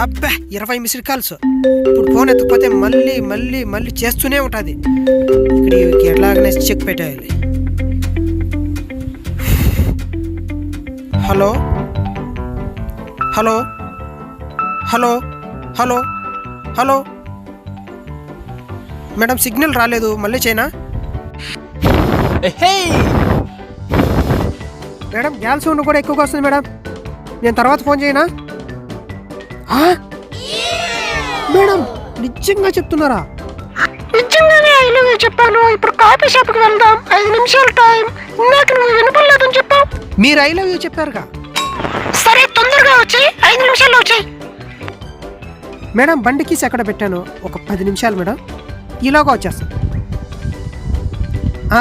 అబ్బా ఇరవై missed calls. ఇప్పుడు ఫోన్ ఎత్తకపోతే మళ్ళీ మళ్ళీ మళ్ళీ చేస్తూనే ఉంటుంది. ఇక్కడ ఎట్లాగనే చెక్ పెట్టేయాలి. Hello? Hello? Hello? Hello? Hello? Madam signal రాలేదు. మళ్ళీ చేయనా? మేడం గ్యాల్ సౌండ్ కూడా ఎక్కువగా వస్తుంది మేడం. నేను తర్వాత ఫోన్ చేయనా? మేడం నిజంగా చెప్తున్నారా? నిజంగానే ఐ లవ్ యూ చెప్పాను. ఇప్పుడు కాఫీ షాప్కి వెళ్దాం. ఐదు నిమిషాల టైం. ఇందాక నువ్వు వినపడలేదని చెప్పావు. మీరు ఐ లవ్ యూ చెప్పారుగా? సరే తొందరగా వచ్చాయి. ఐదు నిమిషాల్లో వచ్చాయి. మేడం బండి కీస్ ఎక్కడ పెట్టాను? ఒక పది నిమిషాలు మేడం. ఈలోగా వచ్చేస్తాను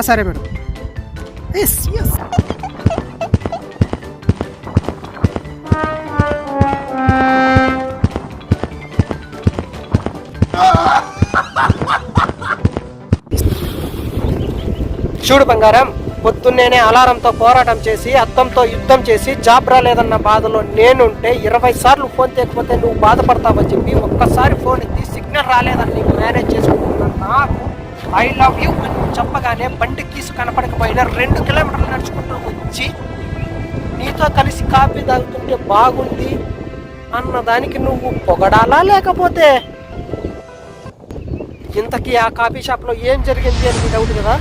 సరే మేడం. ఎస్ ఎస్ చూడు బంగారం పొద్దున్నేనే అలారంతో పోరాటం చేసి అద్దంతో యుద్ధం చేసి జాబ్ రాలేదన్న బాధలో నేనుంటే ఇరవై సార్లు ఫోన్ తీయకపోతే నువ్వు బాధపడతావని చెప్పి ఒక్కసారి ఫోన్ ఎత్తి సిగ్నల్ రాలేదని నీకు మేనేజ్ చేసుకుంటున్నాను నాకు ఐ లవ్ యూ అని చెప్పగానే బండి కీసు కనపడకపోయినా రెండు కిలోమీటర్లు నడుచుకుంటూ వచ్చి నీతో కలిసి కాఫీ తాగుతుంటే బాగుంది అన్నదానికి నువ్వు పొగడాలా లేకపోతే ఇంతకీ ఆ కాఫీ షాప్లో ఏం జరిగింది అని డౌట్ కదా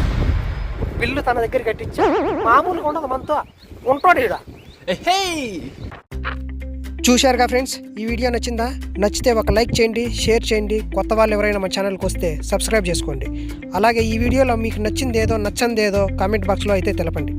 బిల్లు తన దగ్గర కట్టించా? మామూలుగా ఉండదు మనతో. ఉంటాడు ఈడ. చూశారుగా ఫ్రెండ్స్? ఈ వీడియో నచ్చిందా? నచ్చితే ఒక లైక్ చేయండి షేర్ చేయండి. కొత్త వాళ్ళు ఎవరైనా మా ఛానల్కి వస్తే సబ్స్క్రైబ్ చేసుకోండి. అలాగే ఈ వీడియోలో మీకు నచ్చింది ఏదో నచ్చంది ఏదో కామెంట్ బాక్స్లో అయితే తెలపండి.